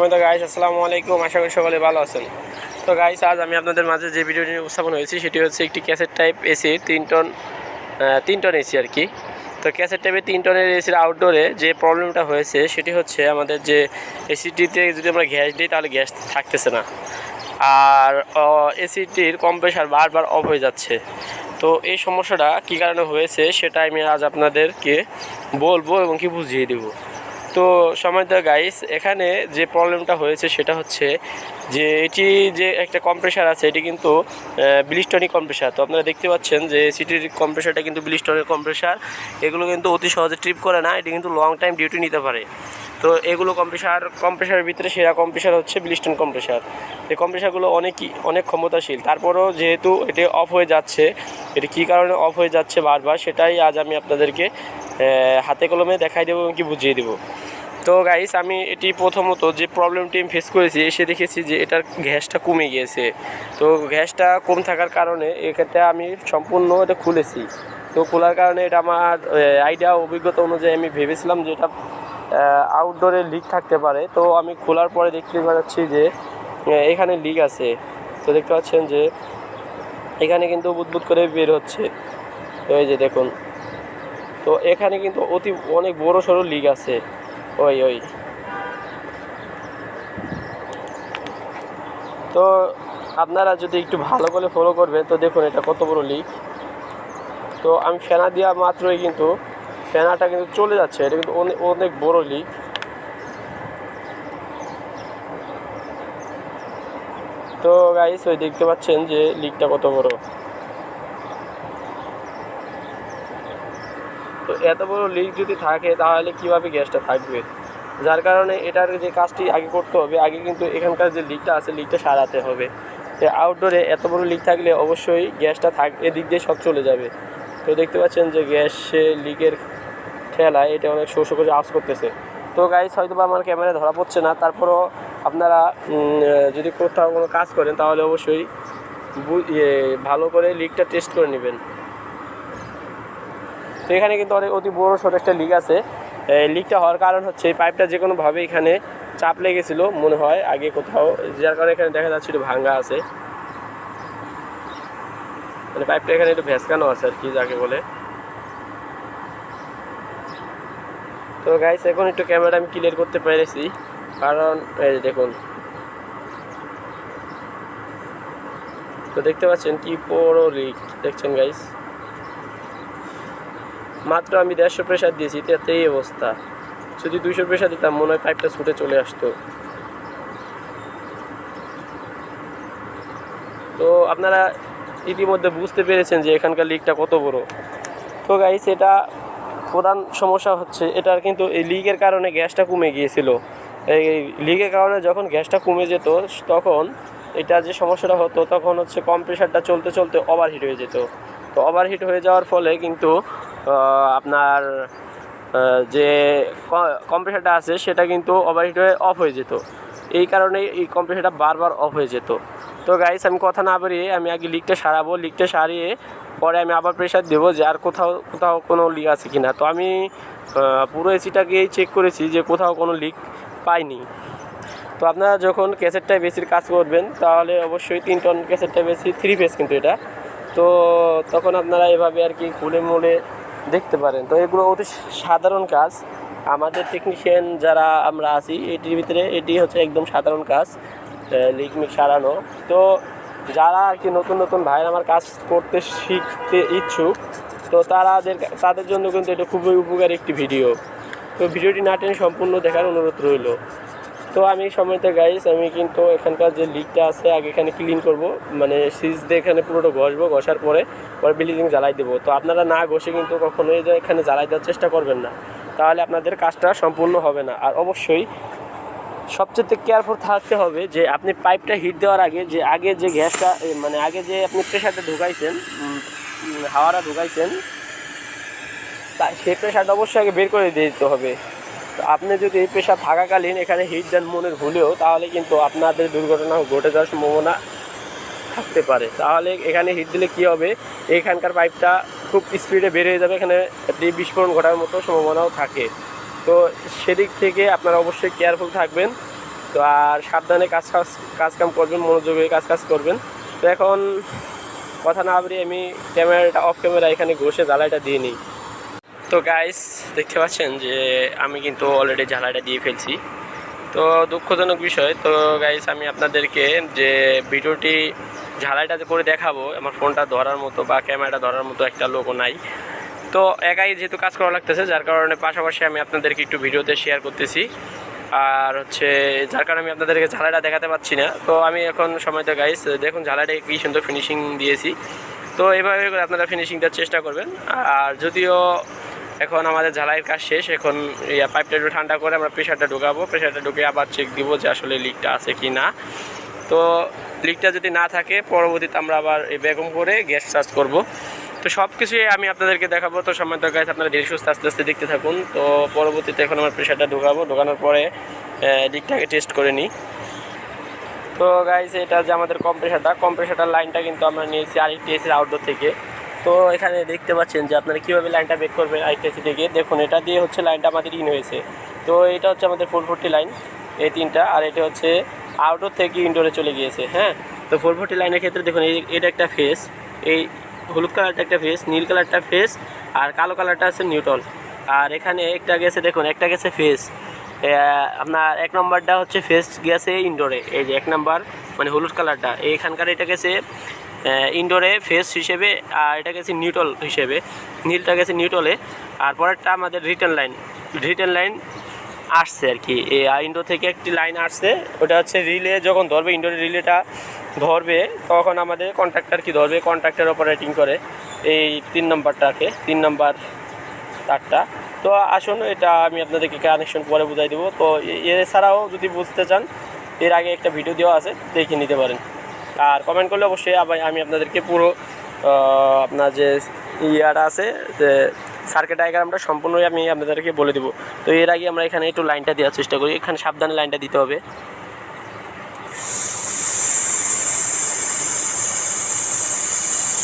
সময় তো গাইস আসসালামু আলাইকুম, আশা করি সকলে ভালো আছেন। তো গাইস আজ আমি আপনাদের মাঝে যে ভিডিওটি উপস্থাপন হয়েছি, সেটি হচ্ছে একটি ক্যাসেট টাইপ এসি তিন টন তিন টন এসি আর কি তো ক্যাসেট টাইপের তিন টনের এসির আউটডোরে যে প্রবলেমটা হয়েছে, সেটি হচ্ছে আমাদের যে এসিটিতে যদি আমরা গ্যাস দিই, তাহলে গ্যাস থাকতেছে না। আর এসিটির কম্প্রেসার বারবার অফ হয়ে যাচ্ছে। তো এই সমস্যাটা কী কারণে হয়েছে, সেটা আমি আজ আপনাদেরকে বলব এবং কি বুঝিয়ে দেবো। তো সময়টা গাইস এখানে যে প্রবলেমটা হয়েছে সেটা হচ্ছে যে এটি যে একটা কম্প্রেসার আছে, এটি কিন্তু ব্লিস্টনি কম্প্রেসার তো আপনারা দেখতে পাচ্ছেন যে সিটির কম্প্রেসারটা কিন্তু ব্লিস্টনের কম্প্রেসার এগুলো কিন্তু অতি সহজে ট্রিপ করে না, এটি কিন্তু লং টাইম ডিউটি নিতে পারে। তো এগুলো কম্প্রেসার কম্প্রেসারের ভিতরে সেরা কম্প্রেসার হচ্ছে ব্লিস্টন কম্প্রেসার এই কম্প্রেসারগুলো অনেকই অনেক ক্ষমতাশীল। তারপরেও যেহেতু এটি অফ হয়ে যাচ্ছে, এটি কী কারণে অফ হয়ে যাচ্ছে বারবার সেটাই আজ আমি আপনাদেরকে হাতে কলমে দেখাই দেবো এবং কি বুঝিয়ে দেবো। তো গাইস আমি এটি প্রথমত যে প্রবলেমটি আমি ফেস করেছি, এসে দেখেছি যে এটার গ্যাসটা কমে গিয়েছে। তো গ্যাসটা কম থাকার কারণে এক্ষেত্রে আমি সম্পূর্ণ এটা খুলেছি। তো খোলার কারণে এটা আমার আইডিয়া অভিজ্ঞতা অনুযায়ী আমি ভেবেছিলাম যে এটা আউটডোরে লিক থাকতে পারে। তো আমি খোলার পরে দেখতে পাচ্ছি যে এখানে লিক আছে। তো দেখতে পাচ্ছেন যে, এখানে কিন্তু বুদবুদ করে বের হচ্ছে। এই যে দেখুন। তো এখানে কিন্তু অতি, অনেক বড় সড়ো লিক আছে। ওই ওই। তো আপনারা যদি একটু ভালো করে ফলো করবেন, তো দেখুন এটা কত বড় লিক তো আমি ফেনা দেওয়া মাত্রই কিন্তু ফেনাটা কিন্তু চলে যাচ্ছে, এটা কিন্তু অনেক অনেক বড় লিক তো গাইস ওই দেখতে পাচ্ছেন যে লিকটা কত বড়। তো এত বড় লিক যদি থাকে, তাহলে কীভাবে গ্যাসটা থাকবে? যার কারণে এটার যে কাজটি আগে করতে হবে, আগে কিন্তু এখানকার যে লিকটা আছে লিকটা সারাতে হবে। তো আউটডোরে এত বড় লিক থাকলে অবশ্যই গ্যাসটা থাক এদিক দিয়ে সব চলে যাবে। তো দেখতে পাচ্ছেন যে গ্যাসে লিকের ঠেলা এটা অনেক শো করে আওয়াজ করতেছে। তো গাইস হয়তো বা আমার ক্যামেরা ধরা পড়ছে না তারপরও আপনারা যদি কোথাও কোনো কাজ করেন তাহলে অবশ্যই ইয়ে, ভালো করে লিকটা টেস্ট করে নেবেন। তো এখানে কিন্তু অনেক অতি বড় সড়ো একটা লিক আছে। লিকটা হওয়ার কারণ হচ্ছে এই পাইপটা যে কোনোভাবে এখানে চাপ লেগেছিলো মনে হয় আগে কোথাও যার কারণে এখানে দেখা যাচ্ছে একটু ভাঙ্গা আছে। মানে পাইপটা এখানে একটু ভেসকানো আছে আর কি যাকে বলে। তো গাইস এখন একটু ক্যামেরা আমি ক্লিয়ার করতে পেরেছি। কারণ, এই দেখুন। তো দেখতে পাচ্ছেন কি বড় লিক দেখছেন গাইস মাত্র আমি দেড়শো প্রেশার দিয়েছি তাতে এই অবস্থা। যদি দুইশো প্রেশার দিতাম, মনে হয় পাইপটা ছুটে চলে আসতো। তো আপনারা ইতিমধ্যে বুঝতে পেরেছেন যে এখানকার লিকটা কত বড়। তো গাইস এটা প্রধান সমস্যা হচ্ছে, এটার কিন্তু এই লিকের কারণে গ্যাসটা কমে গিয়েছিল। এই লিকের কারণে যখন গ্যাসটা কমে যেত, তখন এটা যে সমস্যাটা হতো, তখন হচ্ছে কম্প্রেসারটা চলতে চলতে ওভারহিট হয়ে যেত। তো ওভারহিট হয়ে যাওয়ার ফলে কিন্তু আপনার যে কম্প্রেসারটা আছে, সেটা কিন্তু ওভারহিট হয়ে অফ হয়ে যেত। এই কারণে এই কম্প্রেসারটা বারবার অফ হয়ে যেত। তো গাইস আমি কথা না বাড়িয়ে আমি আগে লিকটা সারাবো লিকটা সারিয়ে পরে আমি আবার প্রেশার দেবো যে আর কোথাও কোথাও কোনো লিক আছে কি না তো আমি পুরো এসিটাকেই চেক করেছি যে কোথাও কোনো লিক পাইনি। তো আপনারা যখন ক্যাসেটটায় বেশির কাজ করবেন, তাহলে অবশ্যই তিন টন ক্যাসেটটা বেশি থ্রি পেস কিন্তু এটা। তো তখন আপনারা এভাবে আর কি খুলে মুলে দেখতে পারেন। তো এগুলো অতি সাধারণ কাজ। আমাদের টেকনিশিয়ান যারা আমরা আছি, এটির ভিতরে এটি হচ্ছে একদম সাধারণ কাজ লিক মিক সারানো। তো যারা আর কি নতুন নতুন ভাইয়ের আমার কাজ করতে শিখতে ইচ্ছুক, তো তারাদের, তাদের জন্য কিন্তু এটা খুবই উপকারী একটি ভিডিও। তো ভিডিওটি না টেনে সম্পূর্ণ দেখার অনুরোধ রইল। তো আমি সময়তে গাইস আমি কিন্তু এখানকার যে লিকটা আছে, আগে এখানে ক্লিন করব। মানে সিজ দিয়ে এখানে পুরোটা ঘষবো, ঘষার পরে পরে ব্লিচিং জ্বালাই দেবো। তো আপনারা না ঘষে কিন্তু কখনোই যে এখানে জ্বালাই দেওয়ার চেষ্টা করবেন না। তাহলে আপনাদের কাজটা সম্পূর্ণ হবে না। আর অবশ্যই সবচেয়ে কেয়ারফুল থাকতে হবে যে আপনি পাইপটা হিট দেওয়ার আগে যে আগে যে গ্যাসটা মানে আগে যে আপনি প্রেশারটা ঢুকাইছেন হাওয়াটা ঢুকাইছেন তা সেই প্রেশারটা অবশ্যই আগে বের করে দিতে হবে। তো আপনি যদি এই প্রেশার থাকাকালীন এখানে হিট দেন মনের ভুলেও, তাহলে কিন্তু আপনাদের দুর্ঘটনা ঘটে যাওয়ার সম্ভাবনা থাকতে পারে। তাহলে এখানে হিট দিলে কি হবে? এখানকার পাইপটা খুব স্পিডে বের হয়ে যাবে। এখানে একটি বিস্ফোরণ ঘটার মতো সম্ভাবনাও থাকে। তো সেদিক থেকে আপনারা অবশ্যই কেয়ারফুল থাকবেন। তো আর সাবধানে কাজ কাজ কাজ কাম করবেন, মনোযোগে কাজ কাজ করবেন। তো এখন কথা না বাড়িয়ে আমি ক্যামেরাটা অফ ক্যামেরা এখানে ঘষে জ্বালাইটা দিয়ে নিই। তো গাইস দেখতে পাচ্ছেন যে আমি কিন্তু অলরেডি জ্বালাইটা দিয়ে ফেলছি। তো দুঃখজনক বিষয়। তো গাইস আমি আপনাদেরকে যে ভিডিওটি ঝালাইটা করে দেখাবো, আমার ফোনটা ধরার মতো বা ক্যামেরাটা ধরার মতো একটা লোকও নাই। তো একাই যেহেতু কাজ করা লাগতেছে, যার কারণে পাশাপাশি আমি আপনাদেরকে একটু ভিডিওতে শেয়ার করতেছি। আর হচ্ছে, যার কারণে আমি আপনাদেরকে ঝালাইটা দেখাতে পাচ্ছি না। তো আমি এখন সময় তো গাইস দেখুন ঝালাইটা কি সুন্দর ফিনিশিং দিয়েছি। তো এভাবে করে আপনারা ফিনিশিং দেওয়ার চেষ্টা করবেন। আর যদিও এখন আমাদের ঝালাইয়ের কাজ শেষ। এখন পাইপটা একটু ঠান্ডা করে আমরা প্রেশারটা ঢুকাবো। প্রেশারটা ঢুকে আবার চেক দিব যে আসলে লিকটা আছে কি না তো লিকটা যদি না থাকে, পরবর্তীতে আমরা আবার বেগম করে গ্যাস চার্জ করব। তো সব কিছুই আমি আপনাদেরকে দেখাবো। তো সময় তো গাছ আপনারা ধীরে সুস্থ আস্তে আস্তে দেখতে থাকুন। তো পরবর্তীতে এখন আমার প্রেশারটা ঢুকাবো। ঢোকানোর পরে লিকটাকে টেস্ট করে নিই। তো গাইস এটা যে আমাদের কম্প্রেসারটা কম্প্রেসারটার লাইনটা কিন্তু আমরা নিয়েছি আরেকটি আউটডোর থেকে। তো এখানে দেখতে পাচ্ছেন যে আপনারা কীভাবে লাইনটা বের করবেন আইটিএসি থেকে দেখুন, এটা দিয়ে হচ্ছে লাইনটা আমাদের ইন হয়েছে। তো এটা হচ্ছে আমাদের ফোর ফোরটি লাইন এই তিনটা। আর এটা হচ্ছে আউটডোর থেকে ইনডোরে চলে গিয়েছে হ্যাঁ? তো ফোর ফোরটি লাইনের ক্ষেত্রে দেখুন, এই এটা একটা ফেস এই হলুদ কালারটা একটা ফেস নীল কালারটা ফেস আর কালো কালারটা আছে নিউট্রল আর এখানে একটা গেছে, দেখুন, একটা গেছে ফেস আপনার এক নম্বরটা হচ্ছে ফেস গেছে ইনডোরে এই যে এক নম্বর মানে হলুদ কালারটা এইখানকার এটা গেছে ইনডোরে ফেস হিসেবে, আর এটা গেছে নিউটল হিসেবে। নীলটা গেছে নিউটলে আর পরেরটা আমাদের রিটার্ন লাইন রিটার্ন লাইন আসছে আর কি। ইন্ডোর থেকে একটি লাইন আসছে, ওটা হচ্ছে রিলে যখন ধরবে ইন্ডোর রিলেটা ধরবে, তখন আমাদের কন্ট্রাক্টর কি ধরবে? কন্ট্রাক্টর অপারেটিং করে। এই তিন নম্বরটাকে, তিন নম্বর তারটা। তো আসুন, এটা আমি আপনাদেরকে কানেকশন পরে বুঝাই দেবো। তো এছাড়াও যদি বুঝতে চান, এর আগে একটা ভিডিও দেওয়া আছে, দেখে নিতে পারেন। আর কমেন্ট করলে অবশ্যই আমি আপনাদেরকে পুরো আপনার যে ইয়াটা আছে, যে সার্কিট ডায়াগ্রামটা সম্পূর্ণই আমি আপনাদেরকে বলে দেবো। তো এর আগে আমরা এখানে একটু লাইনটা দেওয়ার চেষ্টা করি। এখানে সাবধানে লাইনটা দিতে হবে।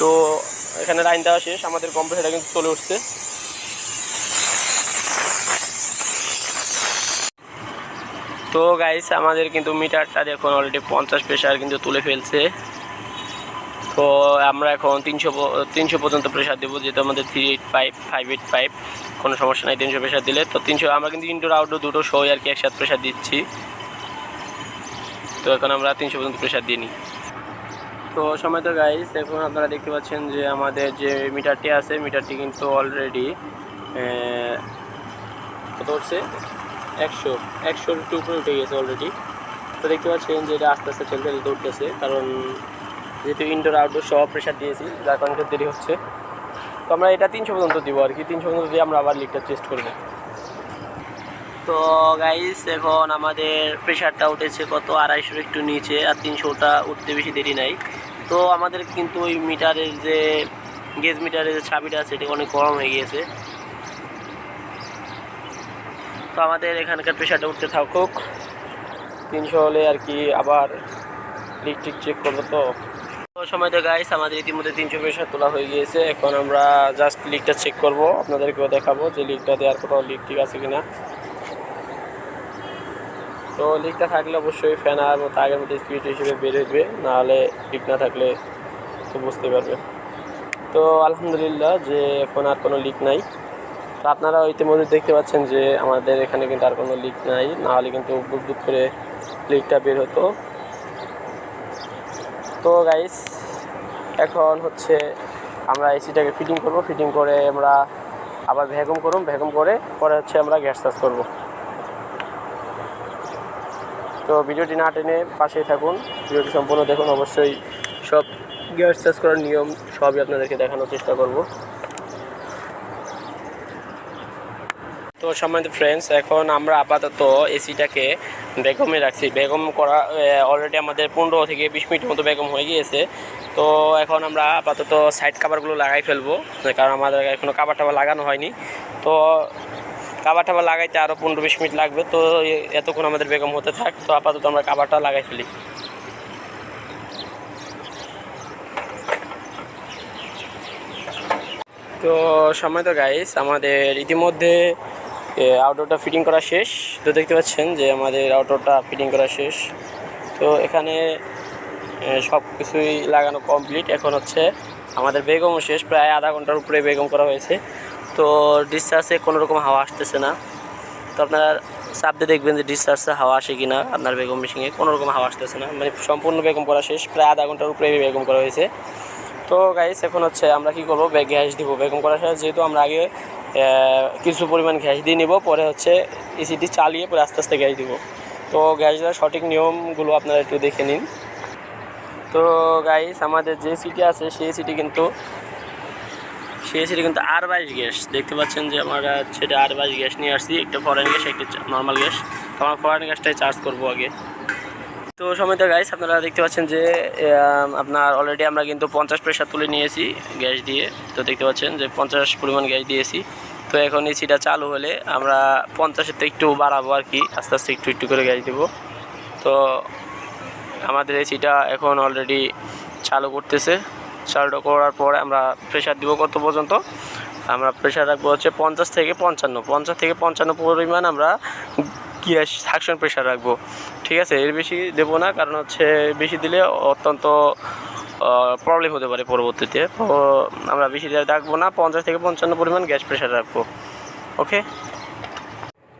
তো এখানে লাইন দেওয়া শেষ। আমাদের কম্পিউটারটা কিন্তু চলে উঠছে। তো গাইস আমাদের কিন্তু মিটারটা দেখুন অলরেডি পঞ্চাশ প্রেশার কিন্তু তুলে ফেলছে। তো আমরা এখন তিনশো তিনশো পর্যন্ত প্রেশার দেবো, যেহেতু আমাদের three eight five five eight five কোনো সমস্যা নাই, তিনশো প্রেশার দিলে। তো তিনশো, আমরা কিন্তু ইনডোর আউটডোর দুটো শো আর কি একসাথে প্রেশার দিচ্ছি। তো এখন আমরা তিনশো পর্যন্ত প্রেশার দিয়ে নিই। তো সময় তো গাইস এখন আপনারা দেখতে পাচ্ছেন যে আমাদের যে মিটারটি আছে, মিটারটি কিন্তু অলরেডি কত হচ্ছে একশো একশোর একটু উঠে গেছে অলরেডি তো দেখতে পাচ্ছেন যে এটা আস্তে আস্তে চলতে চলতে উঠতেছে, কারণ যেহেতু ইনডোর আউটডোর সব প্রেশার দিয়েছি, যার কারণে দেরি হচ্ছে। তো আমরা এটা তিনশো পর্যন্ত দিব আর কি, তিনশো পর্যন্ত দিয়ে আমরা আবার লিকটা টেস্ট করব। তো গাইস এখন আমাদের প্রেশারটা উঠেছে কত? আড়াইশোর একটু নিচে, আর তিনশোটা উঠতে বেশি দেরি নাই। তো আমাদের কিন্তু ওই মিটারের যে গেজ মিটারের যে চাবিটা আছে, এটা অনেক গরম হয়ে গিয়েছে। তো আমাদের এখানকার প্রেশারটা উঠতে থাকুক। তিনশো হলে আর কি আবার লিক টিক চেক করব তো। সময় তো গাইস আমাদের ইতিমধ্যে তিনশো প্রেশার তোলা হয়ে গিয়েছে। এখন আমরা জাস্ট লিকটা চেক করব। আপনাদেরকেও দেখাবো যে লিকটা দেওয়ার কোথাও লিক ঠিক আছে কিনা। তো লিকটা থাকলে অবশ্যই ফ্যান আর মতো আগের মতো স্পিড হিসেবে বের হইবে। নাহলে লিক না থাকলে তো বুঝতে পারবে। তো আলহামদুলিল্লাহ যে এখন আর কোনো লিক নাই। তো আপনারা ইতিমধ্যে দেখতে পাচ্ছেন যে আমাদের এখানে কিন্তু আর কোনো লিক নাই। নাহলে কিন্তু বুক বুক করে লিকটা বের হতো। তো গাইস এখন হচ্ছে আমরা এসিটাকে ফিটিং করব। ফিটিং করে আমরা আবার ভ্যাকুম করুন। ভ্যাকুম করে পরে হচ্ছে আমরা গ্যাস চার্জ করব। তো ভিডিওটি না টেনে পাশেই থাকুন। ভিডিওটি সম্পূর্ণ দেখুন। অবশ্যই সব গ্যাস চার্জ করার নিয়ম সবই আপনাদেরকে দেখানোর চেষ্টা করব। তো সম্মানিত ফ্রেন্ডস এখন আমরা আপাতত এসিটাকে বেগমে রাখছি। বেগম করা অলরেডি আমাদের পনেরো থেকে বিশ মিনিট মতো বেগম হয়ে গিয়েছে। তো এখন আমরা আপাতত সাইড কাভারগুলো লাগাই ফেলব কারণ আমাদের এখনও কাভার টাভার লাগানো হয়নি। তো কাভার টাভার লাগাইতে আরও পনেরো বিশ মিনিট লাগবে, তো এতক্ষণ আমাদের বেগম হতে থাক। তো আপাতত আমরা কাভারটা লাগাই ফেলি। তো সময় তো গাইস আমাদের ইতিমধ্যে আউটডোরটা ফিটিং করা শেষ। তো দেখতে পাচ্ছেন যে আমাদের আউটডোরটা ফিটিং করা শেষ। তো এখানে সব কিছুই লাগানো কমপ্লিট এখন হচ্ছে আমাদের বেগমও শেষ। প্রায় আধা ঘণ্টার উপরে বেগম করা হয়েছে। তো ডিসচার্জে কোনো রকম হাওয়া আসতেছে না। তো আপনারা চাপ দিয়ে দেখবেন যে ডিসচার্জে হাওয়া আসে কি না আপনার বেগম মেশিনে কোনো রকম হাওয়া আসতেছে না। মানে সম্পূর্ণ বেগম করা শেষ। প্রায় আধা ঘণ্টার উপরে বেগম করা হয়েছে। তো গাইস এখন হচ্ছে আমরা কি করব? গ্যাস দিব। বেগম করার সাথে যেহেতু আমরা আগে কিছু পরিমাণ গ্যাস দিয়ে নিব, পরে হচ্ছে এসিটি চালিয়ে পরে আস্তে আস্তে গ্যাস দিব। তো গ্যাস দেওয়ার সঠিক নিয়মগুলো আপনারা একটু দেখে নিন। তো গাইস আমাদের যে সিটি আছে, সেই সিটি কিন্তু, সেই সিটি কিন্তু আর বাইশ গ্যাস। দেখতে পাচ্ছেন যে আমরা সেটা আর বাইশ গ্যাস নিয়ে আসছি, একটা ফরেন গ্যাস, একটা নর্মাল গ্যাস। তো আমার ফরেন গ্যাসটাই চার্জ করব আগে। তো সময় তো গাইস আপনারা দেখতে পাচ্ছেন যে আপনার অলরেডি আমরা কিন্তু পঞ্চাশ প্রেশার তুলে নিয়েছি গ্যাস দিয়ে। তো দেখতে পাচ্ছেন যে পঞ্চাশ পরিমাণ গ্যাস দিয়েছি। তো এখন এসিটা চালু হলে আমরা পঞ্চাশের থেকে একটু বাড়াবো আর কি, আস্তে আস্তে একটু একটু করে গ্যাস দেবো। তো আমাদের এসিটা এখন অলরেডি চালু করতেছে। চালু করার পরে আমরা প্রেশার দিব কত পর্যন্ত? আমরা প্রেশার রাখব হচ্ছে পঞ্চাশ থেকে পঞ্চান্ন। পঞ্চাশ থেকে পঞ্চান্ন পরিমাণ আমরা গ্যাস সাকশন প্রেশার রাখব? ঠিক আছে, এর বেশি দেবো না, কারণ হচ্ছে বেশি দিলে অত্যন্ত প্রবলেম হতে পারে পরবর্তীতে। তো আমরা বেশি রাখব না, পঞ্চাশ থেকে পঞ্চান্ন পরিমাণ গ্যাস প্রেশার রাখব। ওকে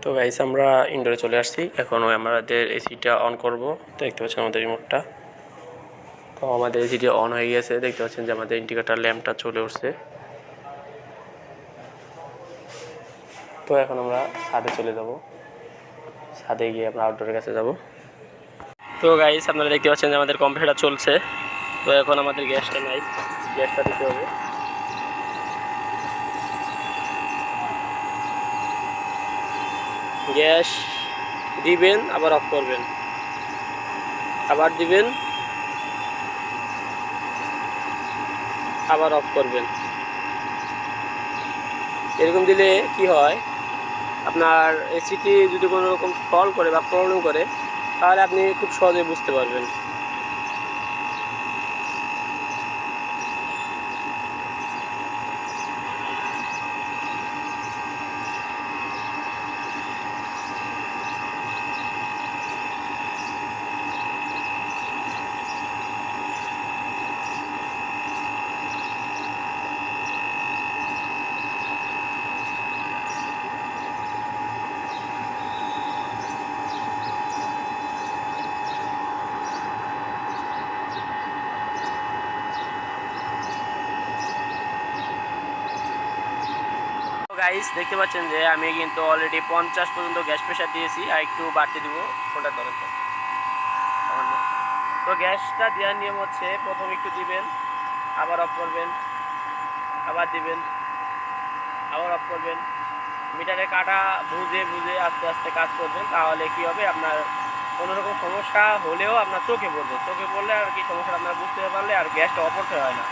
তো গাইস আমরা ইনডোরে চলে আসছি। এখন আমাদের এসিটা অন করব। দেখতে পাচ্ছেন আমাদের রিমোটটা তো আমাদের এসিটি অন হয়ে গেছে। দেখতে পাচ্ছেন যে আমাদের ইন্ডিকেটার ল্যাম্পটা চলে উঠছে। তো এখন আমরা ছাদে চলে যাব। ছাদে গিয়ে আমরা আউটডোরের কাছে যাব। তো গাইস আপনারা দেখতে পাচ্ছেন যে আমাদের কম্পিউটার চলছে। তো এখন আমাদের গ্যাসটা নাই। গ্যাসটা দিতে হবে। গ্যাস দিবেন, আবার অফ করবেন। আবার দিবেন, আবার অফ করবেন। এরকম দিলে কি হয়? আপনার এসিটি যদি কোনো রকম ফল করে বা প্রবলেম করে, তাহলে আপনি খুব সহজে বুঝতে পারবেন। গাইস দেখতে পাচ্ছেন যে আমি কিন্তু অলরেডি পঞ্চাশ পর্যন্ত গ্যাস প্রেশার দিয়েছি, আর একটু বাড়তে দিব ওটা ধরেন তো। গ্যাসটা দেওয়ার নিয়ম হচ্ছে প্রথম একটু দিবেন, আবার অফ করবেন, আবার দিবেন, আবার অফ করবেন। মিটারের কাটা বুঝে বুঝে আস্তে আস্তে কাজ করবেন, তাহলে কি হবে আপনার কোনো রকম সমস্যা হলেও আপনার চোখে পড়বে। চোখে পড়লে আর কি সমস্যাটা আপনার বুঝতে পারলে আর গ্যাসটা অফ করতে হয় না।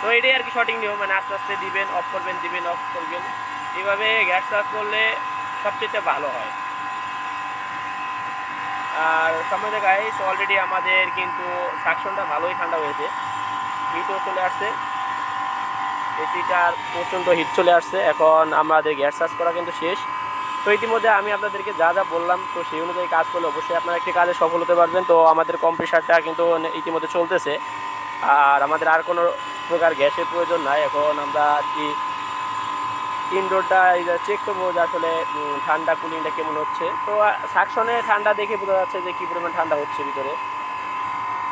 তো এটাই আর কি সঠিক নিয়ম মানে আস্তে আস্তে দিবেন অফ করবেন, দিবেন অফ করবেন। এইভাবে গ্যাস চাষ করলে সবচেয়ে ভালো হয়। আর সামনে গাইস অলরেডি আমাদের কিন্তু সাকশনটা ভালোই ঠান্ডা হয়েছে। হিটও চলে আসছে। এসিটার প্রচণ্ড হিট চলে আসছে। এখন আমাদের গ্যাস চার্জ করা কিন্তু শেষ। তো ইতিমধ্যে আমি আপনাদেরকে যা যা বললাম, তো সেই অনুযায়ী কাজ করলে অবশ্যই আপনারা একটি কাজে সফল হতে পারবেন। তো আমাদের কম্প্রেসারটা কিন্তু ইতিমধ্যে চলতেছে। আর আমাদের আর কোনো প্রকার গ্যাসের প্রয়োজন নাই। এখন আমরা কি ইনডোরটা চেক করব যে আসলে ঠান্ডা কুলিংটা কেমন হচ্ছে। তো সাকশনে ঠান্ডা দেখে বোঝা যাচ্ছে যে কী পরিমাণ ঠান্ডা হচ্ছে ভিতরে।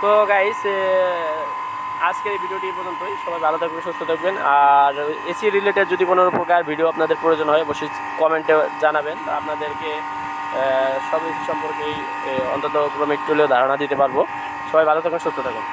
তো গাইস আজকের এই ভিডিওটি পর্যন্তই। সবাই ভালো থাকবেন, সুস্থ থাকবেন। আর এসি রিলেটেড যদি কোনো প্রকার ভিডিও আপনাদের প্রয়োজন হয়, অবশ্যই কমেন্টে জানাবেন। আপনাদেরকে সব কিছু সম্পর্কেই অন্তত ক্রমে একটু হলেও ধারণা দিতে পারব। সবাই ভালো থাকবেন, সুস্থ থাকুন